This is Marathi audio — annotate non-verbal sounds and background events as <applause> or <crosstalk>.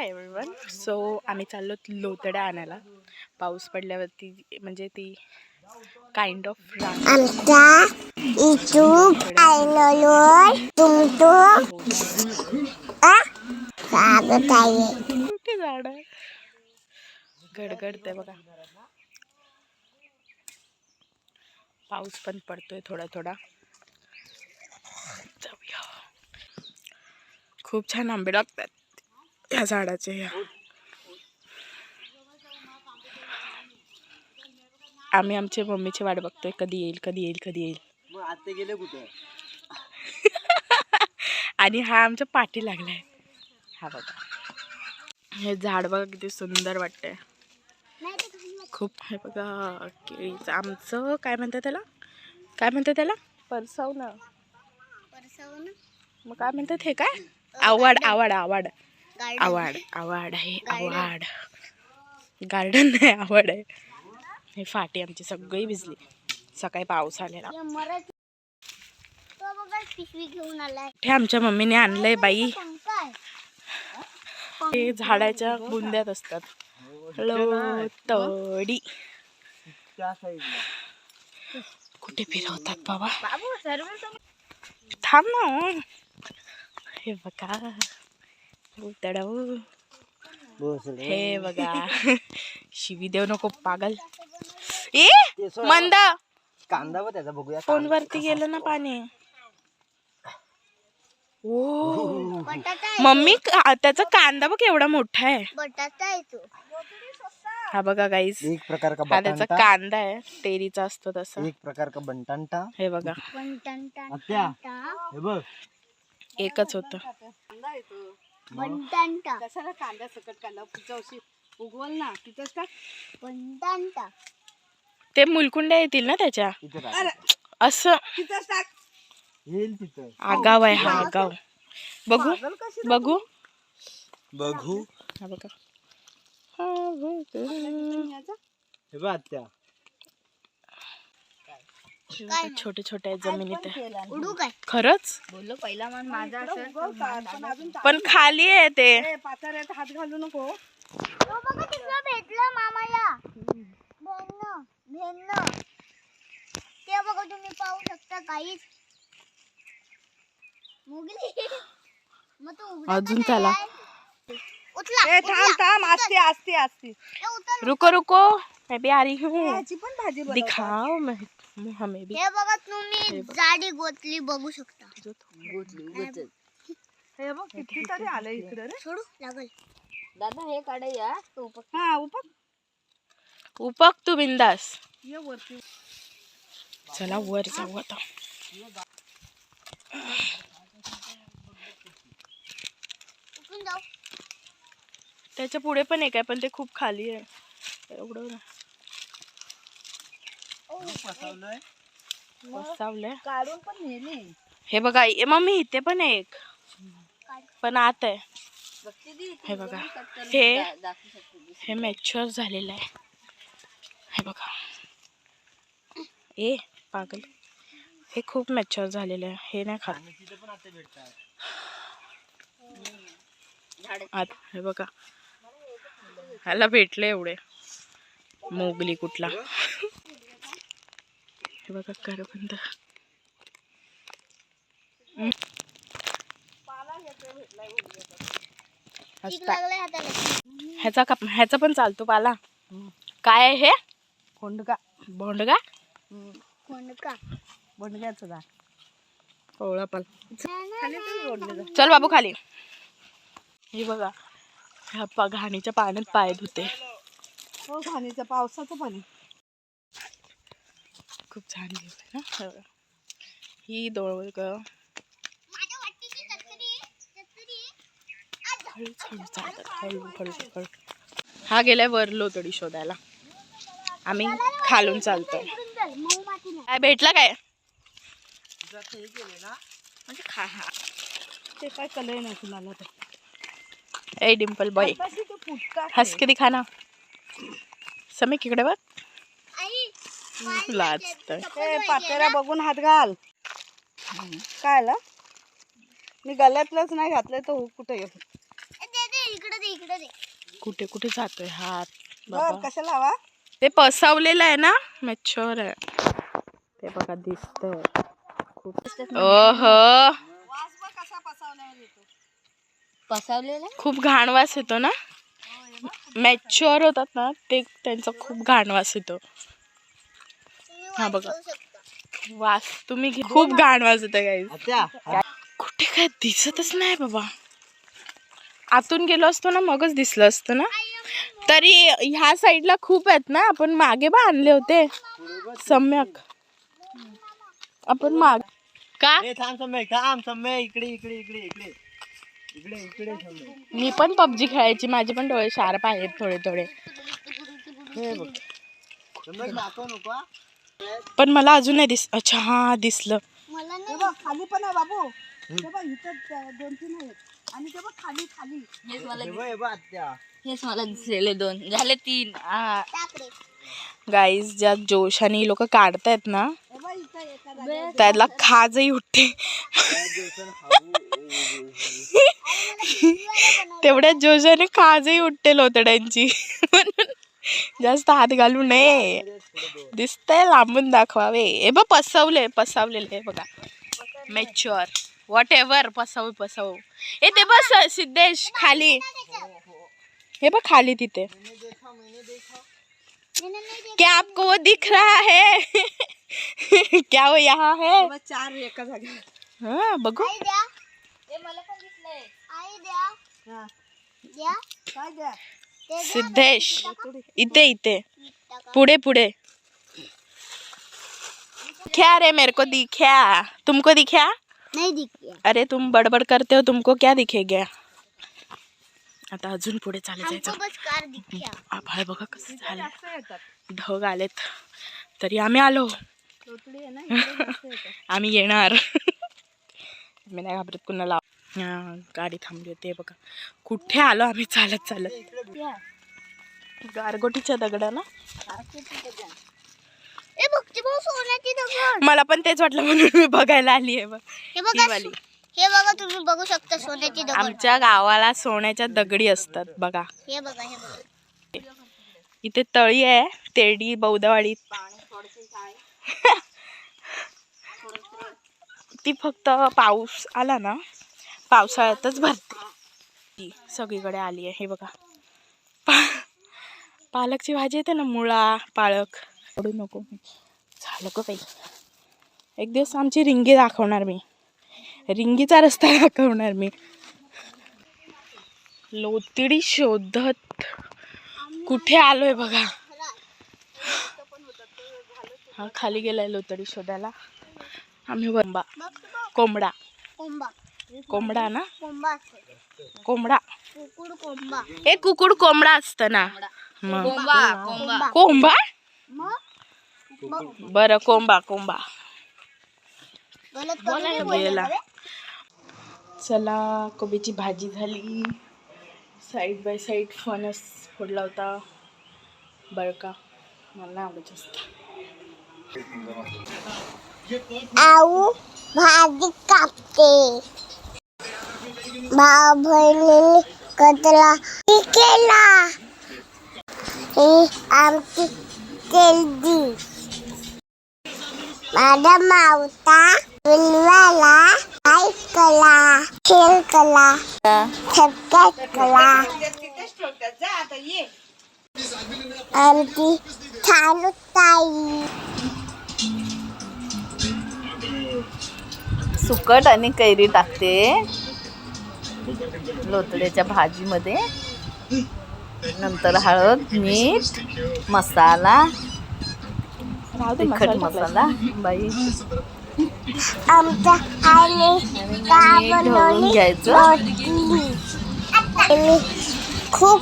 हाय एव्हरीवन सो आम्ही चाललो लोतड्या आणायला. पाऊस पडल्यावरती म्हणजे ती काइंड ऑफ रान आमच्या इथून कुठे झाड गडगडते बघा. पाऊस पण पडतोय थोडा थोडा. खूप छान आंबे लागतात. ह्या झाडाचे ह्या आम्ही आमच्या मम्मीची वाट बघतोय. कधी येईल कधी येईल कधी येईल. मग आते गेले कुठे? आणि हा आमच्या पाठी लागलाय. हा बघा. हे झाड बघा किती सुंदर वाटतंय. खूप हे बघा. केळीचं आमचं काय म्हणतात त्याला? काय म्हणतात त्याला? परसाव ना मग काय म्हणतात हे काय? आवाड आवाड आवाड. आवाड आवाड आहे आवाड. गार्डन नाही आवड आहे. हे फाटी आमची सगळी भिजली. सकाळी पाऊस आलेला. हे आमच्या मम्मीने आणलंय बाई. हे झाडाच्या बुंद्यात असतात. लोतडी कुठे फिरवतात बाबा? थांब ना हो. हे बघा. हे बघा. <laughs> शिवी देऊ नको पागल. ए. मंद. कांदा व त्याचा बघूया फोनवरती गेलं ना पाणी. ओ. बटाटा मम्मी का- त्याचा कांदा बघ एवढा मोठा आहे. बटाटा आहे तो. हा बघा गाईस एक प्रकार का हा त्याचा बटाटा? कांदा आहे. तेरीचा असतो तसा. एक प्रकार का बंटांटा? हे बघा. टन हे बघ. एकच होतं. कशाला कांदा सकट कांदा? वर्षी उगवल ना तिथंच टाक. बंटांटा ते मुलकुंड्या येतील ना त्याच्या? इथे टाक. असं. तिथंच टाक. येईल तिथं. आगाव आहे हा आगाव. बघू बघू. बघू. हा बघा. हा बघा. हे बघ आत्या हे बघा, छोटे छोटे आहेत जमिनीत आहे. उडू काय? खरंच? बोललो पहिला मन माझा असेल पण खाली आहे ते. पाचाऱ्यात हात घालू नको. तो बघा तिथलं भेटलं मामाला. भेन्न भेन्न ते बघा तुम्ही पाहू शकता काहीच. मुगली. मग तो उघडा अजून का त्याला? नाही? आहे? उचला ए थांब थांब असते असते असते ए, उचल. रुको रुको. मैं भी आ रही हूँ। याची पण भाजी बनव. दिखाओ मैं हमें हे बघा तुम्ही जाडी गोतली बघू शकता. हे बघ किती तरी आलं इकडे रे. सोडू लागल. दादा हे काढूया हा उपक. उपक तू बिंदास. ये वरती. चला वर जाऊ आता. त्याच्या पुढे पण एक आहे पण ते खूप खाली आहे. एवढं नाही. बसावलंय काढून पण नेली हे बघा ए मम्मी इथे पण आहे एक पण आत आहे. हे बघा. हे हे मॅच्युअर झालेलं आहे. हे बघा. ए पागल. हे खूप मॅच्युअर झालेलं आहे. हे नाही खात. आत हे बघा. ह्याला भेटले एवढे. मोगली कुठला. हे बघा करबंद ह्याचा का ह्याचा पण चालतो पाला. काय आहे हे? कोंडका भोंडगा कोण का बोंडग्याचं झाड. कोवळा पाल. चल बाबू खाली. हे बघा ह्या घाणीच्या पाण्यात पाय धुते. हो घाणीचं पावसाचं पाणी. खूप छान view आहे ना. हे. ही कचरी कचरी हळू चालतात हळू हळू हळू. हा गेलाय वर लोतडी शोधायला. आम्ही खालून चालतोय. इकडून चल मऊ माती नाही काय भेटला काय? म्हणजे खा हा. ते काय कलय नाही कुणाला ते? ए डिम्पल बॉय. हस के दिखा ना. समीक इकडे बघ. ए पातेऱ्या बघून हात घाल. काय आलं मी गळ्यातलंच नाही घातलंय तर कुठे दे दे इकडे दे इकडे आहे कुठे कुठे जातोय हात? कशाला हवा ते पसवलेलं आहे ना? मॅच्युअर आहे. ते बघा दिसतंय. खूप. कसा पसावलेला? खूप घाण वास येतो ना? मॅच्युअर होतात ना ते त्यांचा खूप घाण वास येतो. हा बघा. वास. तुम्ही खूप घाण काही आत्या कुठे काय दिसतच नाही बाबा. आतून गेलो असतो ना मगच दिसलं असतं ना. तरी ह्या साईडला खूप आहेत ना आपण मागे बा आणले होते. सम्यक. आपण माग का? इकडे इकडे इकडे मी पण पबजी खेळायची माझे पण डोळे शार्प आहेत थोडे थोडे. पण मला अजून नाही दिस अच्छा हा दिसलं. मला ते नाही बघ खाली पण आहे बाबू. ते बघ इथं त्या- दोन तीन आहेत. आणि ते बघ खाली खाली. बघ बघ आत्या. हेच मला दिसलेले दोन. झाले तीन. गाईज ज्या जोशाने लोक काढतायत ना हे बघ इथं एका जागेवर. त्याला खाजही उठते. तेवढ्या जोशाने खाजही उठते लोतड्यांची. म्हणून जास्त हात घालू नये दिसतंय लांबून दाखवावे. हे बघ पसवले पसवलेले हे बघा. मॅच्युअर वॉट एव्हर पसव पसव. हे ते बस सिद्धेश खाली. हे बघ खाली तिथे. क्या आपको वो दिख रहा है? क्या वो यहाँ है? हे बघ चार एका जागेवर. हाँ बघू. आई द्या? आई द्या हा. द्या काय द्या ते द्या. सिद्धेश। इथे इथे टाका. पुढे पुढे। क्या रे मेरे को दिखा तुमको दिखा नाही दिखया। अरे तुम बडबड करते हो तुमको क्या दिखेगा? आता अजून पुढे चालत हमको जायचं. बस कार दिखया। आभाळ बघा कसं झालं. जास्त येतात ढग आलेत. तरी आम्ही आलो. तोतडी आहे ना इकडे जास्त येतात <laughs> आम्ही येणार. <laughs> मी नाही घाबरत कुणाला हा, गाडी थांबली होती हे बघा. कुठे आलो आम्ही? चालत चालत. गारगोटीच्या दगडा ना ए बघ ते बघ सोन्याची दगड. मला पण तेच वाटलं म्हणून मी बघायला आली आहे बघ. हे बघा. हे तुम्ही बघू शकता सोन्याची दगड. आमच्या गावाला सोन्याच्या दगडी असतात बघा. हे बघा हे बघा. इथे तळी आहे तेरडी बौद्धवाडी. ती फक्त पाऊस आला ना पावसाळ्यातच भरते. ती सगळीकडे आली आहे हे बघा. पा पालकची भाजी येते ना मुळा पालक. पडू नको झालं का बाई. एक दिवस आमची रिंगी दाखवणार मी. रिंगीचा रस्ता <laughs> दाखवणार मी. लोतडी शोधत कुठे आलोय बघा. हा खाली गेलाय लोतडी शोधायला. आम्ही कोंबा कोंबडा. कोंबा कोंबडा ना? कोंबा असतो. कोंबडा? कुकुड कोंबा हे कुकुड कोंबडा असतं ना. कोंबा कोंबा कोंबा मग? बरं कोंबा कोंबा? चला कोबीची भाजी झाली. साईड बाय साईड फणस फोडला होता. बळका मला आवडत आऊ भाजी कापते. भाव कचरा केला ही आमची केली माझा मावता बिलवाला कला खेळ कला सबस्क्राईब कला. आमची छान ताई. सुकट आणि कैरी टाकते. लोतड्याच्या भाजीमध्ये. नंतर हळद मीठ मसाला तिखट मसाला. बाई. घ्यायचं. खूप